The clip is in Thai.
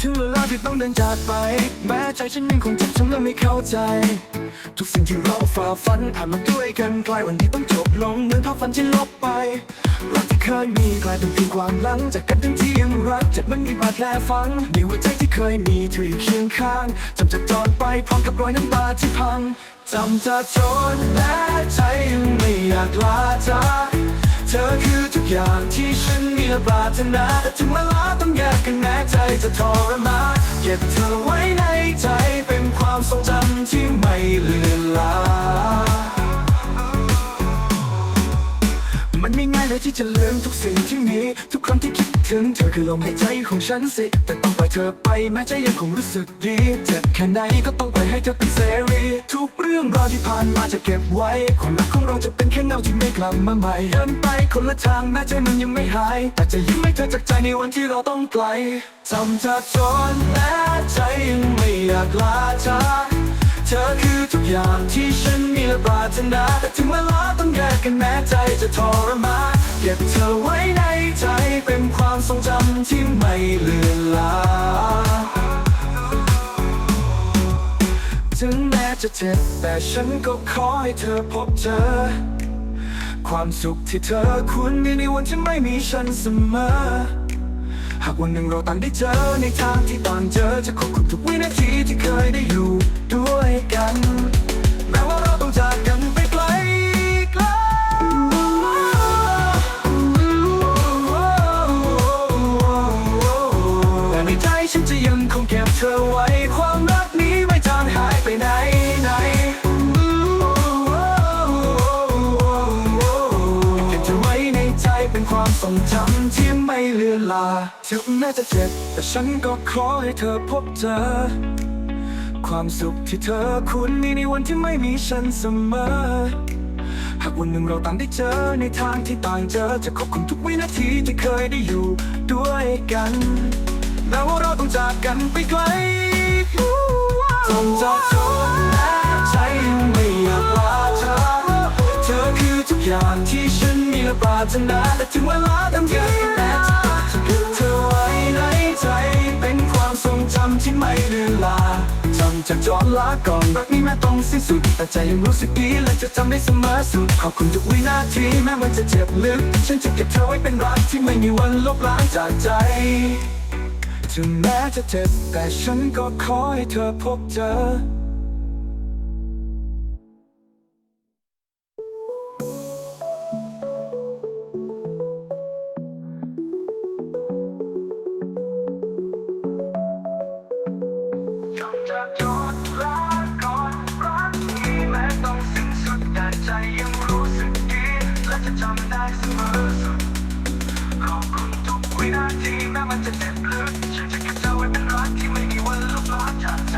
ถึงเวลาที่ต้องเดินจากไป แม้ใจฉันยังคงเจ็บช้ำและไม่เข้าใจ ทุกสิ่งที่เราฝ่าฟันผ่านมาด้วยกันกลายวันที่ต้องจบลงเหมือนภาพฝันที่ลบไปรักที่เคยมีกลายเป็นเพียงความหลัง จากกันทั้งที่ยังรักเจ็บมันมีบาดแผลฝังในหัวใจที่เคยมีเธออยู่เคียงข้างจำจะจอดไปพร้อมกับรอยน้ำตาที่พัง จำจะทนและใจยังไม่อยากลาจากเธอคือทุกอย่างที่ฉันมีและปรารถนาแต่ถึงเวลาต้องแยกกันแม้ใจจะทรมานเก็บเธอไว้ในใจเป็นความทรงจำที่ไม่เลือนลามันไม่ง่ายเลยที่จะลืมทุกสิ่งที่มีทุกครั้งที่คิดถึงเธอคือลมหายใจของฉันสิ แต่ต้องปล่อยเธอไปแม้ใจยังคงรู้สึกดีเจ็บแค่ไหนก็ต้องปล่อยให้เธอเป็นเสรี กเรื่องราวที่ผ่านมาจะเก็บไว้ความรักของเราจะเป็นแค่เงาที่ไม่กลับมาใหม่เดินไปคนละทางแม้ใจมันยังไม่หาย แต่จะยิ้มให้เธอจากใจในวันที่เราต้องไกลจำจะจนและใจยังไม่อยากลาจากเธอคือทุกอย่างที่ฉันมีและปรารถนาแต่ถึงเวลาต้องแยกกันแม้ใจจะทรมานเก็บเธอไว้ในใจเป็นความทรงจำที่ไม่เลือนลางถึง จะเจ็บ แต่ฉันก็ขอให้เธอพบเจอ ความสุขที่เธอควรมีในวันที่ไม่มีฉันเสมอ หากวันหนึ่งเราต่างได้เจอในทางที่ต่างเจอ จะขอบคุณทุกวินาทีที่เคยได้อยู่ด้วยกัน แม้ว่าเราต้องจากกันไปไกลไกลแต่ในใจฉันจะยังคงเก็บเธอไว้ ความทรงจำที่ไม่เลือนลาถึงแม้จะเจ็บ แต่ฉันก็ขอให้เธอพบเจอ ความสุขที่เธอควรมีในวันที่ไม่มีฉันเสมอ หากวันหนึ่งเราต่างได้เจอในทางที่ต่างเจอ จะขอบคุณทุกวินาทีที่เคยได้อยู่ด้วยกันแม้ว่าเราต้องจากกันไปไกลจงจะทนและใจยังไม่อยากลาเธอ เธอคือทุกอย่างที่ฉัน และปรารถนาแต่ถึงเวลาต้องยืนแม้จะจะเก็บเธอไว้ในใจ เป็นความทรงจำที่ไม่เลือนลาจำจากจอดลาก่อนรักนี้แม้ต้องสิ้นสุด แต่ใจยังรู้สึกดีและจะจำได้เสมอสุด ขอบคุณทุกวินาทีแม้มันจะเจ็บลึก ฉันจะเก็บเธอไว้เป็นรักที่ไม่มีวันลบล้างจากใจถึงแม้จะเจ็บแต่ฉันก็ขอให้เธอพบเจอ จะเด็ดพลิกฉันจะเก็บเธอไว้เป็นรักที่ไม่มีวันลบล้าจากใจ